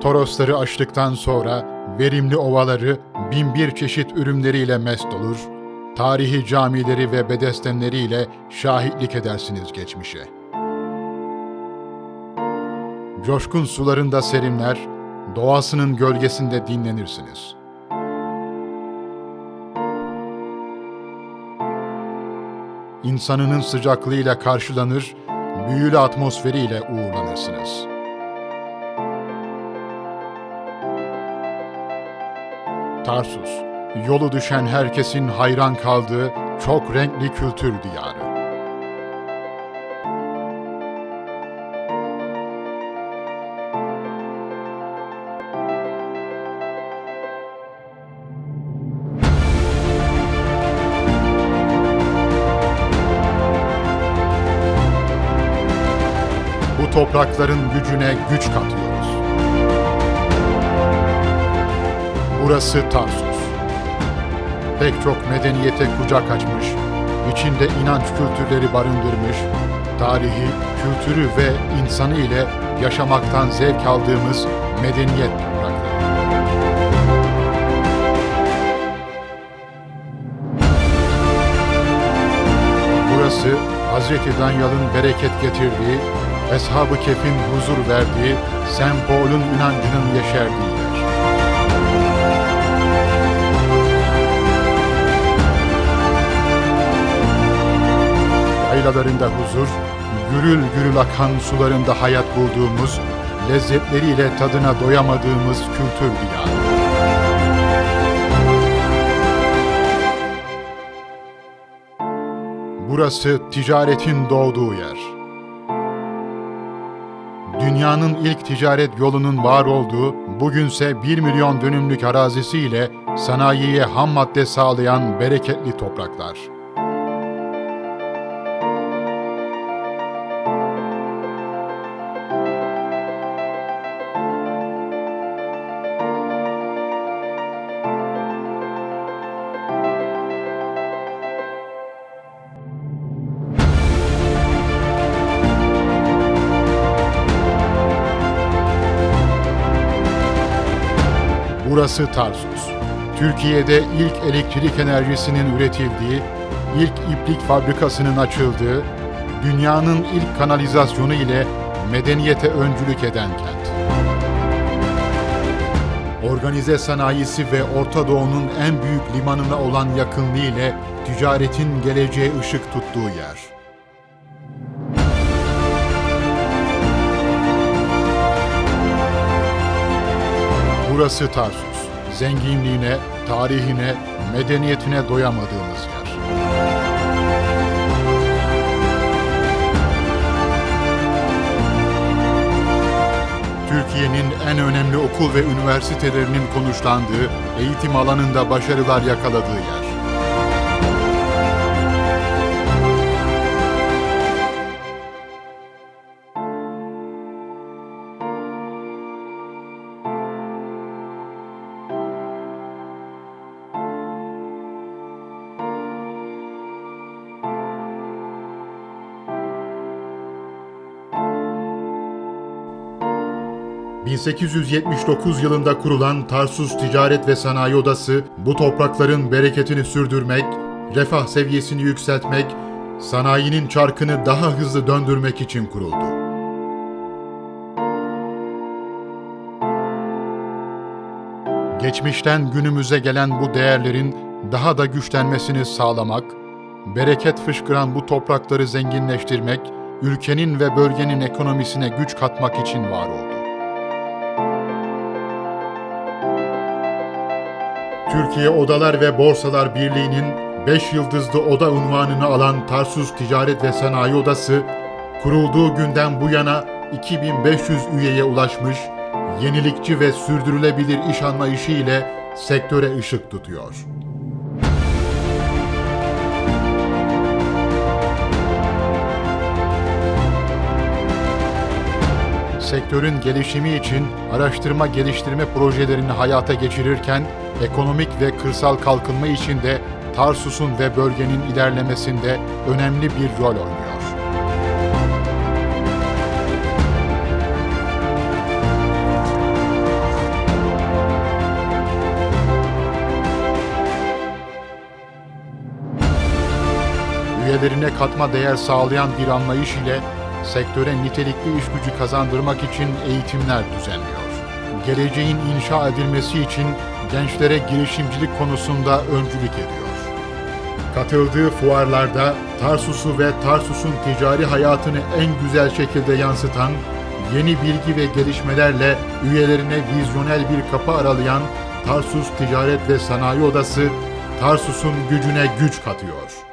Torosları aştıktan sonra verimli ovaları binbir çeşit ürünleriyle mest olur, tarihi camileri ve bedestenleriyle şahitlik edersiniz geçmişe. Coşkun sularında serinler, doğasının gölgesinde dinlenirsiniz. İnsanının sıcaklığıyla karşılanır, büyülü atmosferiyle uğurlanırsınız. Tarsus, yolu düşen herkesin hayran kaldığı çok renkli kültür diyarı. Bu toprakların gücüne güç katıyoruz. Burası Tarsus. Pek çok medeniyete kucak açmış, içinde inanç kültürleri barındırmış, tarihi, kültürü ve insanı ile yaşamaktan zevk aldığımız medeniyet toprakları. Burası Hazreti Danyal'ın bereket getirdiği, Eshab-ı Kef'in huzur verdiği, St. Paul'un inancının yeşerdiği Yaylalarında huzur, gürül gürül akan sularında hayat bulduğumuz, lezzetleriyle tadına doyamadığımız kültür diyarı. Burası ticaretin doğduğu yer. Dünyanın ilk ticaret yolunun var olduğu, bugünse 1 milyon dönümlük arazisiyle sanayiye ham madde sağlayan bereketli topraklar. Burası Tarsus. Türkiye'de ilk elektrik enerjisinin üretildiği, ilk iplik fabrikasının açıldığı, dünyanın ilk kanalizasyonu ile medeniyete öncülük eden kent. Organize sanayisi ve Orta Doğu'nun en büyük limanına olan yakınlığı ile ticaretin geleceğe ışık tuttuğu yer. Burası Tarsus. Zenginliğine, tarihine, medeniyetine doyamadığımız yer. Türkiye'nin en önemli okul ve üniversitelerinin konuşlandığı, eğitim alanında başarılar yakaladığı yer. ...1879 yılında kurulan Tarsus Ticaret ve Sanayi Odası... ...bu toprakların bereketini sürdürmek... ...refah seviyesini yükseltmek... ...sanayinin çarkını daha hızlı döndürmek için kuruldu. Geçmişten günümüze gelen bu değerlerin daha da güçlenmesini sağlamak, bereket fışkıran bu toprakları zenginleştirmek, ülkenin ve bölgenin ekonomisine güç katmak için var oldu. Türkiye Odalar ve Borsalar Birliği'nin 5 yıldızlı oda unvanını alan Tarsus Ticaret ve Sanayi Odası, kurulduğu günden bu yana 2500 üyeye ulaşmış, yenilikçi ve sürdürülebilir iş anlayışı ile sektöre ışık tutuyor. sektörün gelişimi için araştırma geliştirme projelerini hayata geçirirken, ekonomik ve kırsal kalkınma için de Tarsus'un ve bölgenin ilerlemesinde önemli bir rol oynuyor. üyelerine katma değer sağlayan bir anlayış ile sektöre nitelikli iş gücü kazandırmak için eğitimler düzenliyor. Geleceğin inşa edilmesi için gençlere girişimcilik konusunda öncülük ediyor. Katıldığı fuarlarda Tarsus'u ve Tarsus'un ticari hayatını en güzel şekilde yansıtan, yeni bilgi ve gelişmelerle üyelerine vizyonel bir kapı aralayan Tarsus Ticaret ve Sanayi Odası, Tarsus'un gücüne güç katıyor.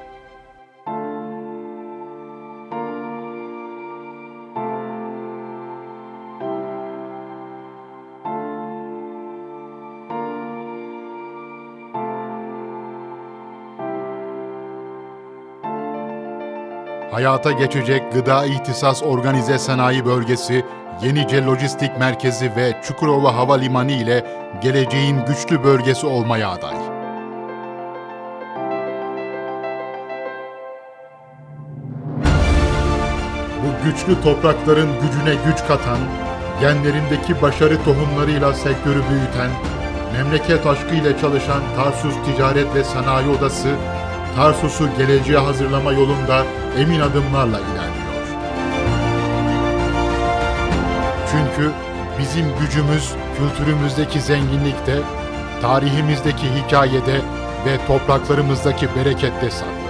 Hayata geçecek Gıda İhtisas Organize Sanayi Bölgesi, Yenice Lojistik Merkezi ve Çukurova Havalimanı ile geleceğin güçlü bölgesi olmaya aday. Bu güçlü toprakların gücüne güç katan, genlerindeki başarı tohumlarıyla sektörü büyüten, memleket aşkıyla çalışan Tarsus Ticaret ve Sanayi Odası, Tarsus'u geleceğe hazırlama yolunda emin adımlarla ilerliyor. Çünkü bizim gücümüz kültürümüzdeki zenginlikte, tarihimizdeki hikayede ve topraklarımızdaki berekette saklı.